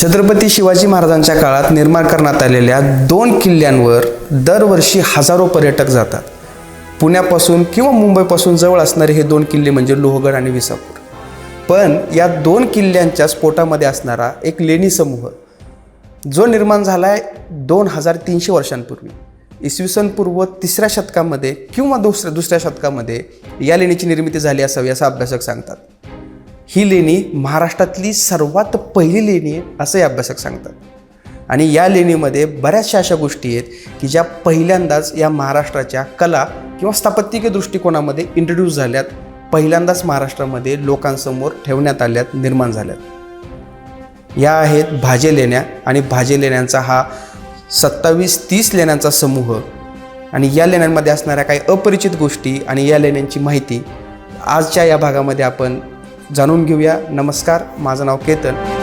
छत्रपती शिवाजी महाराजांच्या काळात निर्माण करण्यात आलेल्या दोन किल्ल्यांवर दरवर्षी हजारो पर्यटक जातात. पुण्यापासून किंवा मुंबईपासून जवळ असणारे हे दोन किल्ले म्हणजे लोहगड आणि विसापूर. पण या दोन किल्ल्यांच्या स्फोटामध्ये असणारा एक लेणी समूह जो निर्माण झाला आहे दोन हजार तीनशे वर्षांपूर्वी इसवी सन पूर्व तिसऱ्या शतकामध्ये किंवा दुसऱ्या दुसऱ्या शतकामध्ये या लेणीची निर्मिती झाली असावी असं अभ्यासक सांगतात. ही लेणी महाराष्ट्रातली सर्वात पहिली लेणी आहे असंही अभ्यासक सांगतात. आणि या लेणीमध्ये बऱ्याचशा अशा गोष्टी आहेत की ज्या पहिल्यांदाच या महाराष्ट्राच्या कला किंवा स्थापत्यिक दृष्टिकोनामध्ये इंट्रोड्यूस झाल्यात पहिल्यांदाच महाराष्ट्रामध्ये लोकांसमोर ठेवण्यात आल्यात निर्माण झाल्यात. या आहेत भाजे लेण्या आणि भाजे लेण्यांचा हा सत्तावीस तीस लेण्यांचा समूह आणि या लेण्यांमध्ये असणाऱ्या काही अपरिचित गोष्टी आणि या लेण्यांची माहिती आजच्या या भागामध्ये आपण जाणून घेऊया. नमस्कार माझं नाव केतन.